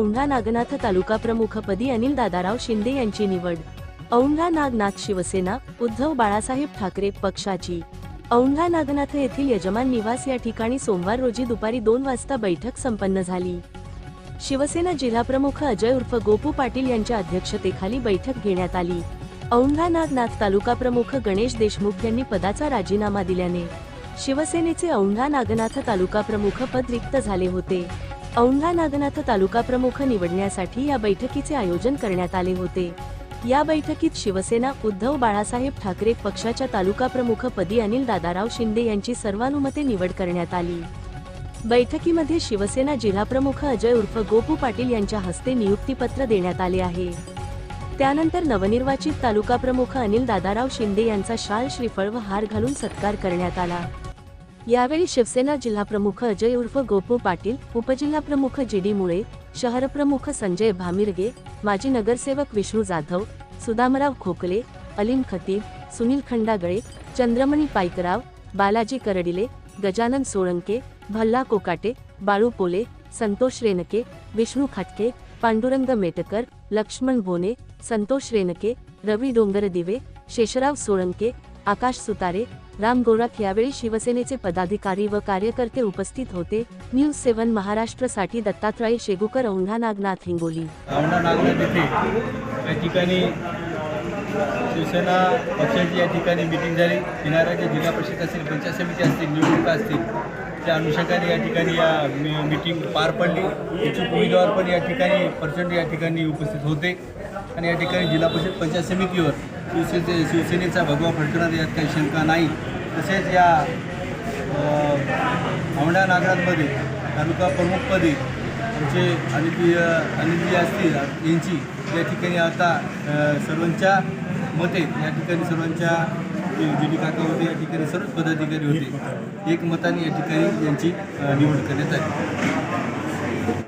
औंढा नागनाथ तालुका प्रमुखपदी अनिल दादाराव शिंदे यांची निवड. औंढा नागनाथ शिवसेना उद्धव बाळासाहेब ठाकरे पक्षाची. औंढा नागनाथ येथील यजमान निवास या ठिकाणी सोमवार रोजी दुपारी दोन वाजता बैठक संपन्न झाली. शिवसेना जिल्हाप्रमुख अजय उर्फ गोपू पाटील यांच्या अध्यक्षतेखाली बैठक घेण्यात आली. औंढा नागनाथ तालुका प्रमुख गणेश देशमुख यांनी पदाचा राजीनामा दिल्याने शिवसेनेचे औंढा नागनाथ तालुका प्रमुख पद रिक्त झाले होते. औंढा नागनाथ तालुका प्रमुख निवडण्यासाठी या बैठकीचे आयोजन करण्यात आले होते. या बैठकीत शिवसेना उद्धव बाळासाहेब ठाकरे पक्षाच्या तालुका प्रमुख पदी अनिल दादाराव शिंदे यांची सर्वानुमते निवड करण्यात आली. बैठकीमध्ये शिवसेना जिल्हाप्रमुख अजय उर्फ गोपू पाटील यांच्या हस्ते नियुक्तीपत्र देण्यात आले आहे. त्यानंतर नवनिर्वाचित तालुका प्रमुख अनिल दादाराव शिंदे यांचा शाल श्रीफळ व हार घालून सत्कार करण्यात आला. यावेळी शिवसेना जिल्हाप्रमुख अजय उर्फ गोपू पाटील उपजिल्हाप्रमुख जी डी मुळे शहरप्रमुख संजय भामिरगे माजी नगरसेवक विष्णू जाधव सुदामराव खोकले अलीम खतीब सुनील खंडागळे चंद्रमणी पाईकराव बालाजी करडिले गजानन सोळंके भल्ला कोकाटे बाळू पोले संतोष रेनके विष्णू खाटके पांडुरंग मेटकर लक्ष्मण बोने संतोष रेनके रवी डोंगरदिवे शेषराव सोळंके आकाश सुतारे राम गोराख यावेळी शिवसेनेचे पदाधिकारी व कार्यकर्ते उपस्थित होते. न्यूज सेवन महाराष्ट्रसाठी दत्तात्रय शेगुकर औंढा नागनाथ हिंगोली. औंढा नागनाथ येथे या ठिकाणी शिवसेना पक्षाची या ठिकाणी मिटिंग झाली. येणाऱ्या जिल्हा परिषद असतील पंचायत समिती असतील निवडणुका असतील त्या अनुषंगाने या ठिकाणी या मी- मिटिंग पार पडली. इच्छुक उमेदवार पण या ठिकाणी प्रचंड या ठिकाणी उपस्थित होते. आणि या ठिकाणी जिल्हा परिषद पंचायत समितीवर शिवसेने शिवसेनेचा भगवा फडकणार यात काही शंका नाही. तसेच या औंढा नागरांमध्ये तालुका प्रमुखपदी आमचे अनिल अनिलजी असतील यांची या ठिकाणी आता सर्वांच्या मते या ठिकाणी सर्वांच्या जी काका होते या ठिकाणी सर्वच पदाधिकारी होते. एक मताने या ठिकाणी यांची निवड करण्यात आली.